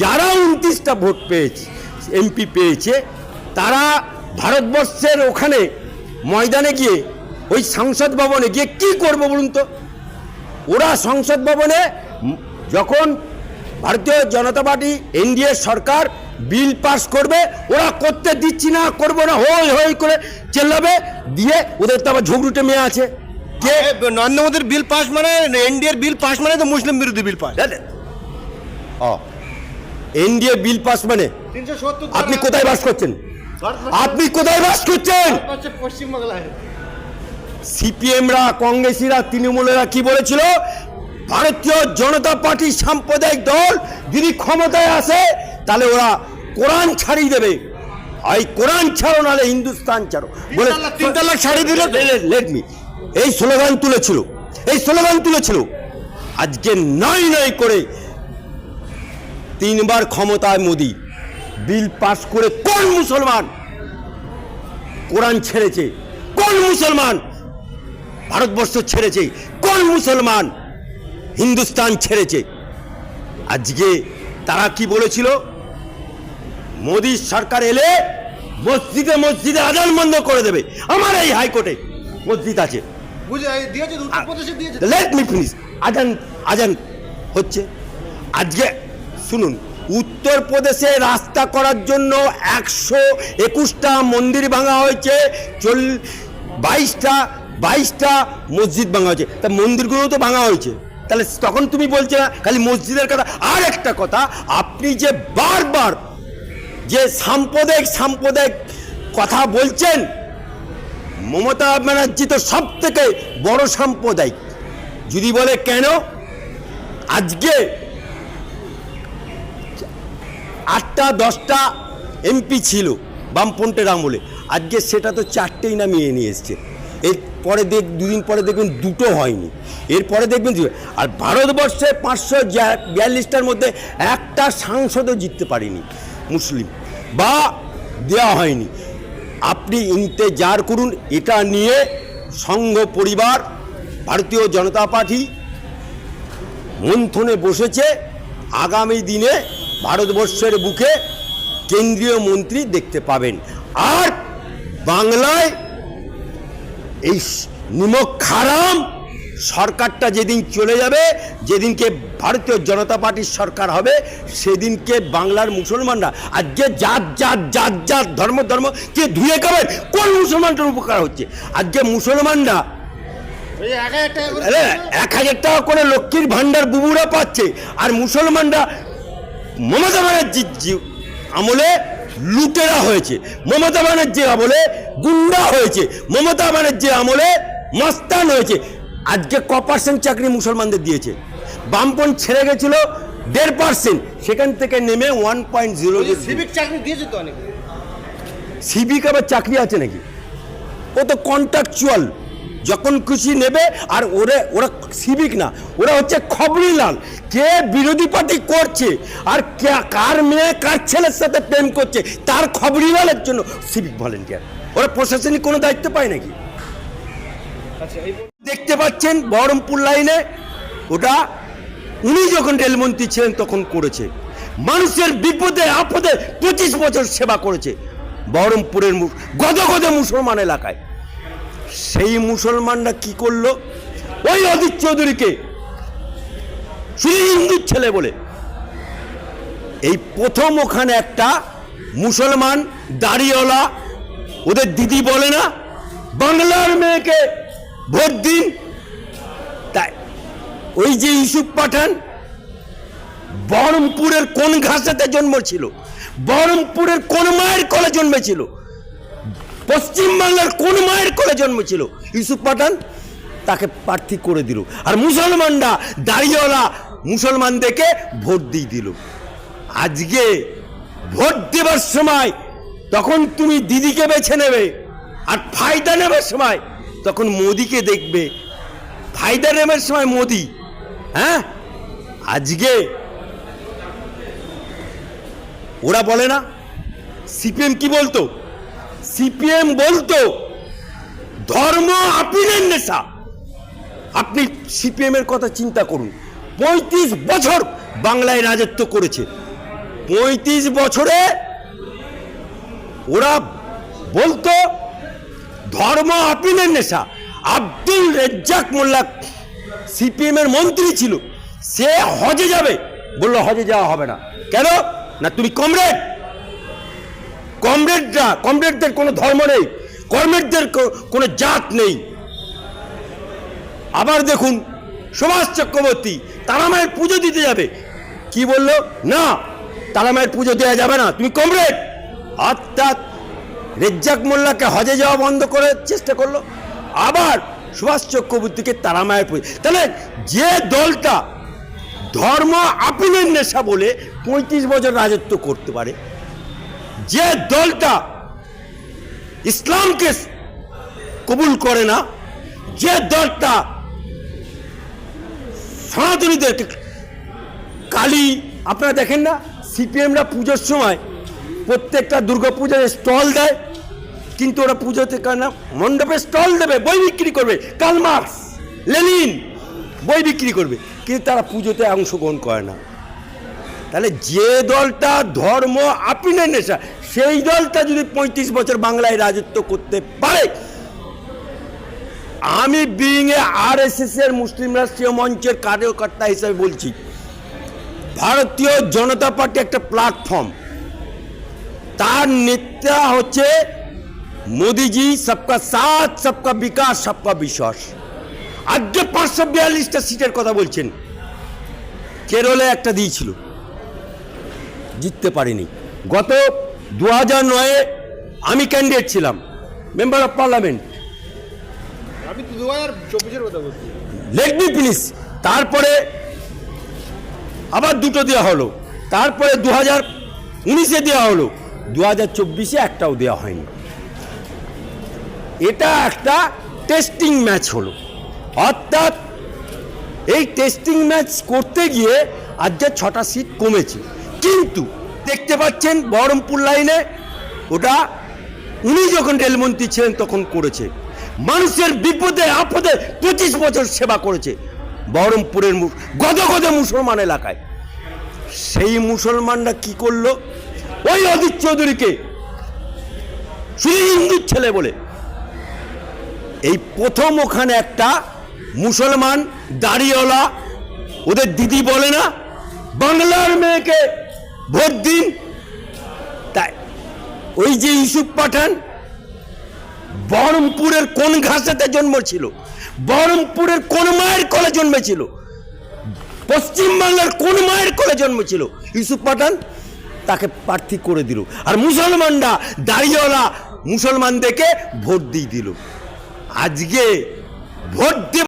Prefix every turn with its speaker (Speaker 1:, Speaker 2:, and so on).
Speaker 1: যারা উনত্রিশটা ভোট পেয়েছে এমপি পেয়েছে তারা ভারতবর্ষের ওখানে ময়দানে গিয়ে ওই সংসদ ভবনে গিয়ে কি করব বলুন তো? ওরা সংসদ ভবনে যখন ভারতীয় জনতা পার্টি এনডিএ সরকার বিল পাস করবে ওরা করতে দিচ্ছি না করব না হই হই করে চেল্লাবে দিয়ে ওদের তো আবার ঝগড়ুটে মেয়ে আছে। কে?
Speaker 2: নরেন্দ্র মোদীর বিল পাস মানে এনডিএর বিল পাস মানে তো মুসলিম বিরোধী bill pass.
Speaker 1: NDA bill pass মানে? আপনি কোথায় বাস করছেন? আপনি কোথায় বাস করছেন?
Speaker 2: পশ্চিমবাংলায়।
Speaker 1: সিপিএমরা কংগ্রেসিরা তৃণমূলেরা কি বলেছিল? ভারতীয় জনতা পার্টি সাম্প্রদায়িক দল যদি ক্ষমতায় আসে তাহলে ওরা কোরআন ছাড়িয়ে দেবে। এই কোরআন ছাড়ো নাহলে হিন্দুস্তান ছাড়ো। বলে
Speaker 2: তিন তালাক ছাড়িয়ে দিল তো।
Speaker 1: Let me. এই স্লোগান তুলেছিল। এই স্লোগান তুলেছিল। আজকে নয় নয় করে তিনবার ক্ষমতায় মোদি। বিল পাস করে কোন মুসলমান কোরআন ছেড়েছে? কোন মুসলমান ভারতবর্ষ ছেড়েছে? কোন মুসলমান হিন্দুস্তান ছেড়েছে? আজকে তারা কি বলেছিল? মোদী সরকার এলে মসজিদে মসজিদে আজান বন্ধ করে দেবে। আমার এই হাইকোর্টে মসজিদ আছে। লেট মি ফিনিশ আজান আজান হচ্ছে। আজকে শুনুন, উত্তরপ্রদেশে রাস্তা করার জন্য একশো একুশটা মন্দির ভাঙা হয়েছে, চল, বাইশটা বাইশটা মসজিদ ভাঙা হয়েছে। তা মন্দিরগুলো তো ভাঙা হয়েছে। তাহলে তখন তুমি বলছে না, খালি মসজিদের কথা। আর একটা কথা, আপনি যে বারবার যে সাম্প্রদায়িক সাম্প্রদায়িক কথা বলছেন, মমতা ব্যানার্জি তো সব থেকে বড় সাম্প্রদায়িক। যদি বলে কেন? আজকে আটটা, দশটা এমপি ছিল বামপন্থের আমলে। আজকে সেটা তো চারটেই নামিয়ে নিয়ে এসছে। এর পরে দেখ, দুদিন পরে দেখবেন দুটো হয়নি। এরপরে দেখবেন আর ভারতবর্ষে পাঁচশো বিয়াল্লিশটার মধ্যে একটা সাংসদও জিততে পারিনি মুসলিম বা দেওয়া হয়নি। আপনি ইন্তেজার করুন, এটা নিয়ে সংঘ পরিবার, ভারতীয় জনতা পার্টি মন্থনে বসেছে। আগামী দিনে ভারতবর্ষের বুকে কেন্দ্রীয় মন্ত্রী দেখতে পাবেন। আর বাংলায় এই নিমক খারাম সরকারটা যেদিন চলে যাবে যেদিনকে ভারতীয় জনতা পার্টির সরকার হবে সেদিনকে বাংলার মুসলমানরা আজকে জাত জাত জাত জাত ধর্ম ধর্ম কে ধুয়ে খাবেন কোন মুসলমানটার উপকার হচ্ছে? আজকে মুসলমানরা
Speaker 2: এই এক হাজার টাকা করে
Speaker 1: লক্ষ্মীর ভান্ডার বুবুরা পাচ্ছে আর মুসলমানরা মমতা ব্যানার্জির আমলে লুটেরা হয়েছে। মমতা ব্যানার্জির আমলে গুন্ডা হয়েছে। মমতা ব্যানার্জির আমলে মস্তান হয়েছে। আজকে ক পার্সেন্ট চাকরি মুসলমানদের দিয়েছে। বামপন ছেড়ে গেছিল দেড় পার্সেন্ট। সেখান থেকে নেমে ওয়ান পয়েন্ট জিরো
Speaker 2: সিভিক চাকরি দিয়েছে তো অনেক।
Speaker 1: সিভিক আবার চাকরি আছে নাকি? ও তো কন্ট্রাকচুয়াল যখন খুশি নেবে আর ওরে ওরা সিভিক না ওরা হচ্ছে খবরিলাল। কে বিরোধী পার্টি করছে আর কার মেয়ে কার ছেলের সাথে প্রেম করছে তার খবরিলালের জন্য সিভিক ভলেন্টিয়ার ওরা প্রশাসনিক কোনো দায়িত্ব পায় নাকি?
Speaker 2: আচ্ছা
Speaker 1: দেখতে পাচ্ছেন বহরমপুর লাইনে ওটা উনি যখন রেলমন্ত্রী ছিলেন তখন করেছে। মানুষের বিপদে আপদে পঁচিশ বছর সেবা করেছে। বহরমপুরের মু- গদ গদ মুসলমান এলাকায়। সেই মুসলমানরা কি করল? ওই অদিত চৌধুরীকে, শুধু হিন্দুর ছেলে বলে। এই প্রথম ওখানে একটা মুসলমান দাড়িওয়ালা, ওদের দিদি বলে না, বাংলার মেয়েকে ভোট দিন। তাই ওই যে ইউসুফ পাঠান, বহরমপুরের কোন ঘাসাতে জন্ম ছিল? বহরমপুরের কোন মায়ের কোলে জন্মেছিল? পশ্চিমবাংলার কোন মায়ের কোলে জন্মেছিল? ইউসুফ পাঠান তাকে প্রার্থী করে দিল। আর মুসলমানরা দাঁড়িয়েওয়ালা মুসলমানদেরকে ভোট দিয়ে দিল। আজকে ভোট দেবার সময় তখন তুমি দিদিকে বেছে নেবে আর ফায়দা নেবার সময় তখন মোদিকে দেখবে। ফায়দা নেবার সময় মোদি হ্যাঁ? আজকে ওরা বলে না। সিপিএম কি বলতো? সিপিএম বলতো, ধর্ম আপিলের নেশা। আপনি সিপিএম এর কথা চিন্তা করুন, পঁয়ত্রিশ বছর বাংলায় রাজত্ব করেছে। পঁয়ত্রিশ বছরে ওরা বলতো, ধর্ম আপিলের নেশা। আব্দুল রেজ্জাক মোল্লা সিপিএম এর মন্ত্রী ছিল, সে হজে যাবে। বলল, হজে যাওয়া হবে না। কেন? না, তুমি কমরেড। কমরেডরা, কমরেডদের কোনো ধর্ম নেই কমরেডদের কোনো জাত নেই। আবার দেখুন, সুভাষ চক্রবর্তী তারামায়ের পুজো দিতে যাবে। কি বলল? না, তারামায়ের পুজো দেওয়া যাবে না। তুমি কমরেড! অর্থাৎ রেজ্জাক মোল্লাকে হজে যাওয়া বন্ধ করে চেষ্টা করল। আবার সুভাষ চক্রবর্তীকে তারামায়ের পুজো, তাহলে যে দলটা ধর্ম আপিলের নেশা বলে পঁয়ত্রিশ বছর রাজত্ব করতে পারে যে দলটা ইসলামকে কবুল করে না, যে দলটা সনাতনীদেরকে কালী, আপনারা দেখেন না, সিপিএমরা পুজোর সময় প্রত্যেকটা দুর্গা পূজায় স্টল দেয়, কিন্তু ওরা পুজোতে কেন মণ্ডপে স্টল দেবে, বই বিক্রি করবে, কালমার্কস, লেনিন, বই বিক্রি করবে, কিন্তু তারা পুজোতে অংশগ্রহণ করে না। তাহলে যে দলটা ধর্ম আপিনের নেশা, সেই দলটা যদি পঁয়ত্রিশ বছর বাংলায় রাজত্ব করতে পারে, আমি being a R S S এর মুসলিম রাষ্ট্রীয় মঞ্চের কার্যকর্তা হিসেবে বলছি, ভারতীয় জনতা পার্টি একটা প্ল্যাটফর্ম তার নেতা হচ্ছে মোদিজি, সবকা সাথ, সবকা বিকাশ, সবকা বিশ্বাস। আজকে পাঁচশো বিয়াল্লিশটা সিটের কথা বলছেন। কেরলে একটা দিয়েছিল। জিততে পারিনি। গত দু হাজার নয়ে আমি ক্যান্ডিডেট ছিলাম মেম্বার অফ পার্লামেন্ট
Speaker 2: আমি তো দু হাজার চব্বিশের কথা বলছি।
Speaker 1: লেট মি ফিনিশ তারপরে আবার দুটো দেওয়া হলো। তারপরে দু হাজার উনিশে দেওয়া হলো। দু হাজার চব্বিশে একটাও দেওয়া হয়নি। এটা একটা টেস্টিং ম্যাচ হলো। অর্থাৎ এই টেস্টিং ম্যাচ করতে গিয়ে আজকে ছটা সিট কমেছে। কিন্তু দেখতে পাচ্ছেন বহরমপুর লাইনে ওটা, উনি যখন রেলমন্ত্রী ছিলেন তখন করেছে। মানুষের বিপদে, আপদে পঁচিশ বছর সেবা করেছে বহরমপুরের মু- গদ গদ মুসলমান এলাকায়। সেই মুসলমানরা কি করল? ওই অদিত চৌধুরীকে, শুধু হিন্দুর ছেলে বলে। এই প্রথম ওখানে একটা মুসলমান দাড়িওয়ালা, ওদের দিদি বলে না, বাংলার মেয়েকে ভোট দিন। তাই ওই যে ইউসুফ পাঠান, বহরমপুরের কোন ঘাসাতে জন্ম ছিল? বহরমপুরের কোন মায়ের কোলে জন্মেছিল পশ্চিমবাংলার কোন মায়ের কোলে জন্মেছিল ইউসুফ পাঠান তাকে প্রার্থী করে দিল। আর মুসলমানরা দাড়িওয়ালা মুসলমানদেরকে ভোট দিয়ে দিল। আজকে ভোট